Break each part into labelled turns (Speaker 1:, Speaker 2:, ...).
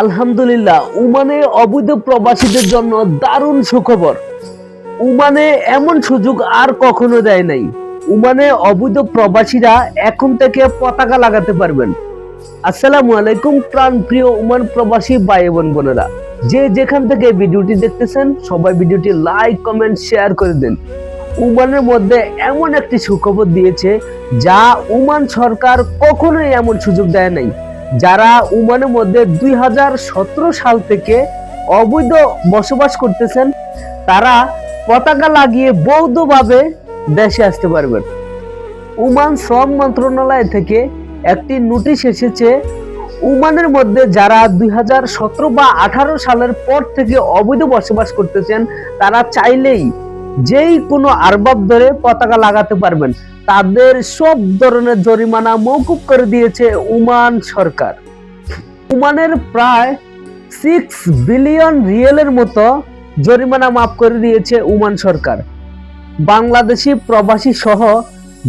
Speaker 1: আলহামদুলিল্লাহ, উমানে অবৈধ প্রবাসীদের জন্য দারুণ সুখবর। উমানে এমন সুযোগ আর কখনো দেয় নাই। উমানে অবৈধ প্রবাসীরা এখন থেকে পতাকা লাগাতে পারবেন। আসসালামু আলাইকুম প্রাণ প্রিয় উমান প্রবাসী ভাই বোন বোনেরা। যে যেখান থেকে ভিডিওটি দেখতেছেন, সবাই ভিডিওটি লাইক, কমেন্ট, শেয়ার করে দিন। উমানের মধ্যে এমন একটি সুখবর দিয়েছে, যা উমান সরকার কখনোই এমন সুযোগ দেয় নাই। যারা উমানের মধ্যে দুই হাজার সতেরো সাল থেকে অবৈধ বসবাস করতেছেন, তারা পতাকা লাগিয়ে বৌদ্ধভাবে দেশে আসতে পারবেন। উমান শ্রম মন্ত্রণালয় থেকে একটি নোটিশ এসেছে, উমানের মধ্যে যারা দুই হাজার সতেরো বা আঠারো সালের পর থেকে অবৈধ বসবাস করতেছেন, তারা চাইলেই যেই কোনো আরবাব ধরে পতাকা লাগাতে পারবেন, তাদের সব ধরনের জরিমানা মৌকুব করে দিয়েছে উমান সরকার। উমানের প্রায় সিক্স বিলিয়ন রিয়েলের মতো জরিমানা মাফ করে দিয়েছে উমান সরকার। বাংলাদেশি প্রবাসী সহ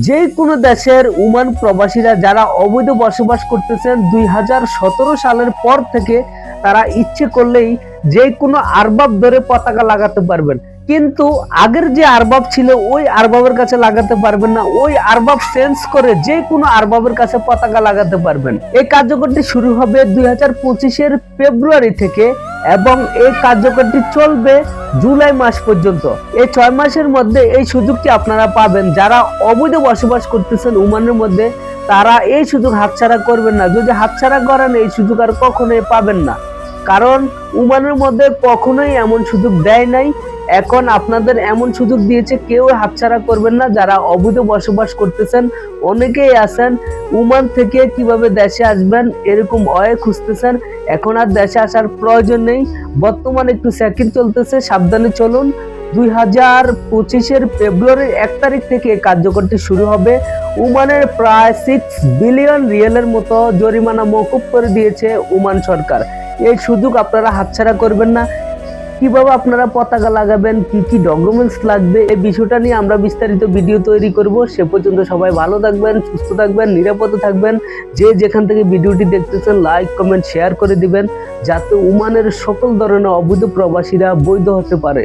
Speaker 1: যে কোনো দেশের উমান প্রবাসীরা যারা অবৈধ বসবাস করতেছেন, দুই হাজার সতেরো সালের পর থেকে তারা ইচ্ছে করলেই যে কোনো আরবাব ধরে পতাকা লাগাতে পারবেন। কিন্তু আগের যে আরবাব ছিল, ওই আরবাবের কাছে লাগাতে পারবেন না। ওই আরবাব চেঞ্জ করে যে কোনো আরবাবের কাছে পতাকা লাগাতে পারবেন। এই কার্যকরটি শুরু হবে দুই হাজার পঁচিশের ফেব্রুয়ারি থেকে এবং এই কার্যকরটি চলবে জুলাই মাস পর্যন্ত। এই ছয় মাসের মধ্যে এই সুযোগটি আপনারা পাবেন। যারা অবৈধ বসবাস করতেছেন উমানের মধ্যে, তারা এই সুযোগ হাতছাড়া করবেন না। যদি হাতছাড়া করেন, এই সুযোগ আর কখনোই পাবেন না। কারণ উমানের মধ্যে কখনোই এমন সুযোগ দেয় নাই। এখন আপনাদের এমন সুযোগ দিয়েছে, কেউ হাতছাড়া করবেন না, যারা অবৈধ বসবাস করতেছেন, অনেকেই আছেন, উমান থেকে কীভাবে দেশে আসবেন, এরকম অয়ে খুঁজতেছেন, এখন আর দেশে আসার প্রয়োজন নেই। বর্তমানে একটু সেকেন্ড চলতেছে, সাবধানে চলুন। দুই হাজার পঁচিশের ফেব্রুয়ারির এক তারিখ থেকে কার্যকরটি শুরু হবে। উমানের প্রায় সিক্স বিলিয়ন রিয়েলের মতো জরিমানা মকুব করে দিয়েছে উমান সরকার। এই সুযোগ আপনারা হাতছাড়া করবেন না। কীভাবে আপনারা পতাকা লাগাবেন, কি কি ডকুমেন্টস লাগবে, এই বিষয়টা নিয়ে আমরা বিস্তারিত ভিডিও তৈরি করব। সে পর্যন্ত সবাই ভালো থাকবেন, সুস্থ থাকবেন, নিরাপদে থাকবেন। যে যেখান থেকে ভিডিওটি দেখতেছেন লাইক কমেন্ট শেয়ার করে দিবেন, যাতে উমানের সকল ধরনের অবৈধ প্রবাসীরা বৈধ হতে পারে।